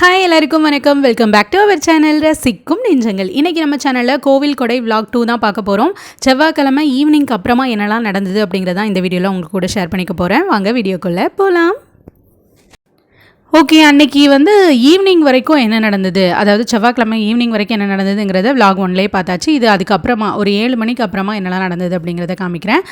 Hi எல்லாருக்கும் வணக்கம். Welcome back to our channel ரசிக்கும் நெஞ்சங்கள். இன்றைக்கி நம்ம சேனலில் கோவில் கொடை விளாக் டூ தான் பார்க்க போகிறோம் செவ்வாய்க்கிழமை ஈவினிங்க்கு அப்புறமா என்னெல்லாம் நடந்தது அப்படிங்கிறதான் இந்த வீடியோவில் உங்கள் கூட ஷேர் பண்ணிக்க போகிறேன் வாங்க வீடியோக்குள்ளே போகலாம் ஓகே அன்னைக்கு வந்து ஈவினிங் வரைக்கும் என்ன நடந்தது? அதாவது செவ்வாய்க்கிழமை ஈவினிங் வரைக்கும் என்ன நடந்ததுங்கிறத vlog ஒன்லேயே பார்த்தாச்சு. இது அதுக்கப்புறமா ஒரு ஏழு மணிக்கு அப்புறமா என்னெல்லாம் நடந்தது அப்படிங்கிறத காமிக்கிறேன்.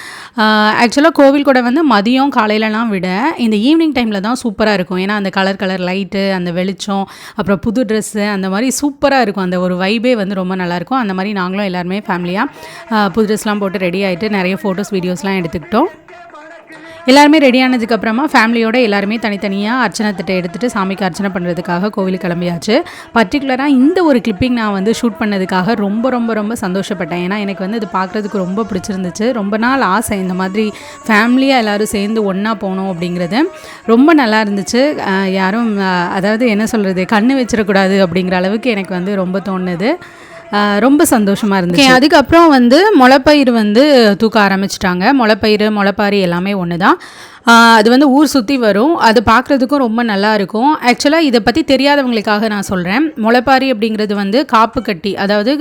ஆக்சுவலாக கோவில் கூட வந்து மதியம் காலையிலலாம் விட இந்த ஈவினிங் டைமில் தான் சூப்பராக இருக்கும். ஏன்னா அந்த கலர் கலர் லைட்டு அந்த வெளிச்சம் அப்புறம் புது ட்ரெஸ்ஸு அந்த மாதிரி சூப்பராக இருக்கும். அந்த ஒரு வைபே வந்து ரொம்ப நல்லாயிருக்கும் அந்த மாதிரி நாங்களும் எல்லாருமே ஃபேமிலியாக புது ட்ரெஸ்லாம் போட்டு ரெடி ஆகிட்டு நிறைய ஃபோட்டோஸ் வீடியோஸ்லாம் எடுத்துக்கிட்டோம். எல்லாருமே ரெடி ஆனதுக்கப்புறமா ஃபேமிலியோட எல்லாருமே தனித்தனியாக அர்ச்சனை திட்டம் எடுத்துகிட்டு சாமிக்கு அர்ச்சனை பண்ணுறதுக்காக கோவிலுக்கு கிளம்பியாச்சு. பர்டிகுலராக இந்த ஒரு கிளிப்பிங் நான் வந்து ஷூட் பண்ணதுக்காக ரொம்ப ரொம்ப ரொம்ப சந்தோஷப்பட்டேன். ஏன்னா எனக்கு வந்து இது பார்க்குறதுக்கு ரொம்ப பிடிச்சிருந்துச்சு. ரொம்ப நாள் ஆசை இந்த மாதிரி ஃபேமிலியாக எல்லோரும் சேர்ந்து ஒன்றா போகணும் அப்படிங்கிறது. ரொம்ப நல்லா இருந்துச்சு. யாரும் அதாவது என்ன சொல்கிறது கண்ணு வச்சிடக்கூடாது அப்படிங்கிற அளவுக்கு எனக்கு வந்து ரொம்ப தோணுது. ரொம்ப சந்தோஷமாக இருந்துச்சு. அதுக்கப்புறம் வந்து முளைப்பயிர் வந்து தூக்க ஆரம்பிச்சிட்டாங்க. முளைப்பயிர் முளைப்பாரி எல்லாமே ஒன்று தான் அது வந்து ஊர் சுற்றி வரும். அது பார்க்குறதுக்கும் ரொம்ப நல்லா இருக்கும். ஆக்சுவலாக இதை பற்றி தெரியாதவங்களுக்காக நான் சொல்கிறேன் முளைப்பாரி அப்படிங்கிறது வந்து காப்பு கட்டி அதாவது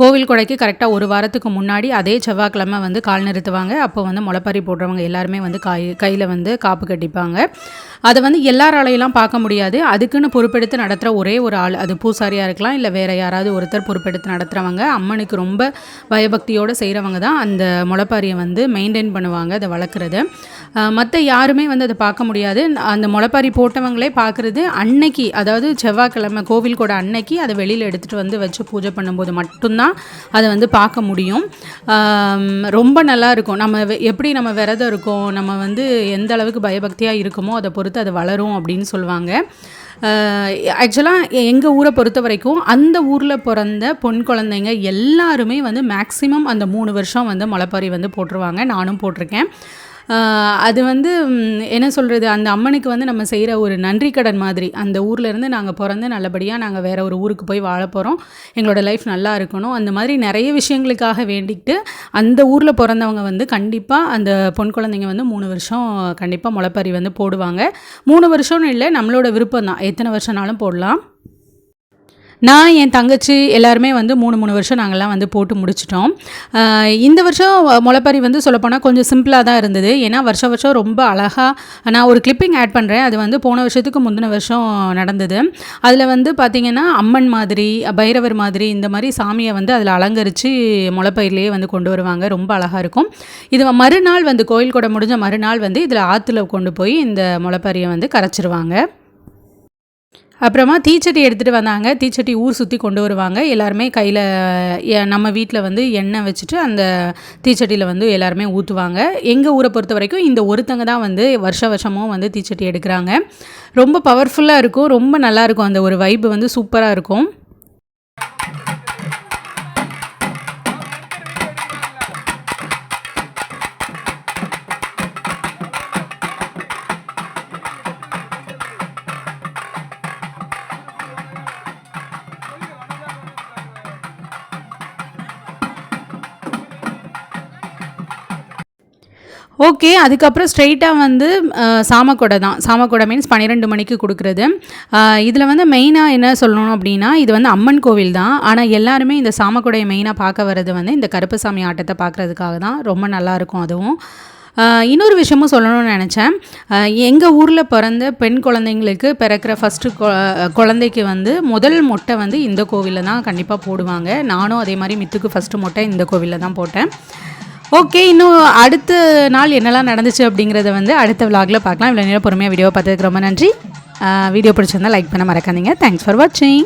கோவில் கொடைக்கு கரெக்டாக ஒரு வாரத்துக்கு முன்னாடி அதே செவ்வாய்க்கிழமை வந்து கால் நிறுத்துவாங்க. அப்போ வந்து முளைப்பாரி போடுறவங்க எல்லாருமே வந்து காய் கையில் வந்து காப்பு கட்டிப்பாங்க. அதை வந்து எல்லாராலையெல்லாம் பார்க்க முடியாது. அதுக்குன்னு பொறுப்பெடுத்து நடத்துகிற ஒரே ஒரு ஆள் அது பூசாரியாக இருக்கலாம் இல்லை வேறு யாராவது ஒருத்தர் பொறுப்பெடுத்து நடத்துகிறவங்க அம்மனுக்கு ரொம்ப பயபக்தியோடு செய்கிறவங்க தான் அந்த முளைப்பாரியை வந்து மெயின்டைன் பண்ணுவாங்க அதை வளர்க்குறது. மற்ற யாருமே வந்து அதை பார்க்க முடியாது. அந்த முளைப்பாரி போட்டவங்களே பார்க்குறது அன்னைக்கு அதாவது செவ்வாய்க்கிழமை கோவில் கூட அன்னைக்கு அதை வெளியில் எடுத்துகிட்டு வந்து வச்சு பூஜை பண்ணும்போது மட்டும்தான் அதை வந்து பார்க்க முடியும். ரொம்ப நல்லா இருக்கும். நம்ம எப்படி நம்ம விரதம் இருக்கோம் நம்ம வந்து எந்த அளவுக்கு பயபக்தியாக இருக்குமோ அதை பொறுத்து அது வளரும் அப்படின்னு சொல்லுவாங்க. ஆக்சுவலாக எங்கள் ஊரை பொறுத்த வரைக்கும் அந்த ஊரில் பிறந்த பொன் குழந்தைங்க எல்லாருமே வந்து மேக்ஸிமம் அந்த மூணு வருஷம் வந்து முளைப்பாரி வந்து போட்டுருவாங்க. நானும் போட்டிருக்கேன். அது வந்து என்ன சொல்கிறது அந்த அம்மனுக்கு வந்து நம்ம செய்கிற ஒரு நன்றி கடன் மாதிரி. அந்த ஊர்லேருந்து நாங்கள் பிறந்து நல்லபடியாக நாங்கள் வேறு ஒரு ஊருக்கு போய் வாழ போகிறோம் எங்களோட லைஃப் நல்லா இருக்கணும். அந்த மாதிரி நிறைய விஷயங்களுக்காக வேண்டிக்கிட்டு அந்த ஊரில் பிறந்தவங்க வந்து கண்டிப்பாக அந்த பொன் குழந்தைங்க வந்து மூணு வருஷம் கண்டிப்பாக முளைப்பாரி வந்து போடுவாங்க. மூணு வருஷம்னு இல்லை நம்மளோட விருப்பம் தான் எத்தனை வருஷம்னாலும் போடலாம். நான் என் தங்கச்சி எல்லாருமே வந்து மூணு மூணு வருஷம் நாங்கள்லாம் வந்து போட்டு முடிச்சிட்டோம். இந்த வருஷம் முளைப்பாரி வந்து சொல்லப்போனால் கொஞ்சம் சிம்பிளாக தான் இருந்தது. ஏன்னா வருஷம் வருஷம் ரொம்ப அழகாக நான் ஒரு கிளிப்பிங் ஆட் பண்ணுறேன் அது வந்து போன வருஷத்துக்கு முந்தின வருஷம் நடந்தது. அதில் வந்து பார்த்திங்கன்னா அம்மன் மாதிரி பைரவர் மாதிரி இந்த மாதிரி சாமியை வந்து அதில் அலங்கரித்து முளைப்பயிர்லேயே வந்து கொண்டு வருவாங்க. ரொம்ப அழகாக இருக்கும். இது மறுநாள் வந்து கோயில் கூட முடிஞ்ச மறுநாள் வந்து இதில் ஆற்றுல கொண்டு போய் இந்த முளைப்பாரியை வந்து கரைச்சிருவாங்க. அப்புறமா தீச்சட்டி எடுத்துகிட்டு வந்தாங்க. தீச்சட்டி ஊர் சுற்றி கொண்டு வருவாங்க. எல்லாருமே கையில் நம்ம வீட்டில் வந்து எண்ணெய் வச்சுட்டு அந்த தீச்சட்டியில் வந்து எல்லாருமே ஊற்றுவாங்க எங்கள் ஊரை பொறுத்த வரைக்கும் இந்த ஒருத்தங்க தான் வந்து வருஷ வருஷமும் வந்து தீச்சட்டி எடுக்கிறாங்க. ரொம்ப பவர்ஃபுல்லாக இருக்கும். ரொம்ப நல்லாயிருக்கும் அந்த ஒரு வைப்பு வந்து சூப்பராக இருக்கும். ஓகே அதுக்கப்புறம் ஸ்ட்ரெயிட்டாக வந்து சாமக்கொடை தான். சாமக்கொடை மீன்ஸ் பன்னிரெண்டு மணிக்கு கொடுக்குறது. இதில் வந்து மெயினாக என்ன சொல்லணும் அப்படின்னா இது வந்து அம்மன் கோவில் தான். ஆனால் எல்லாருமே இந்த சாமக்கொடையை மெயினாக பார்க்க வர்றது வந்து இந்த கருப்பசாமி ஆட்டத்தை பார்க்குறதுக்காக தான். ரொம்ப நல்லாயிருக்கும் அதுவும். இன்னொரு விஷயமும் சொல்லணும்னு நினச்சேன். எங்கள் ஊரில் பிறந்த பெண் குழந்தைங்களுக்கு பிறக்கிற ஃபஸ்ட்டு குழந்தைக்கு வந்து முதல் மொட்டை வந்து இந்த கோவிலில் தான் கண்டிப்பாக போடுவாங்க. நானும் அதே மாதிரி மித்துக்கு ஃபஸ்ட்டு மொட்டை இந்த கோவிலில் தான் போட்டேன். ஓகே இன்னும் அடுத்த நாள் என்னெல்லாம் நடந்துச்சு அப்படிங்கிறத வந்து அடுத்த விலாகில் பார்க்கலாம். இவ்வளோ நேரம் பொறுமையாக வீடியோ பார்த்ததுக்கு ரொம்ப நன்றி. வீடியோ பிடிச்சிருந்தா லைக் பண்ண மறக்காதீங்க. தேங்க்ஸ் ஃபார் வாட்சிங்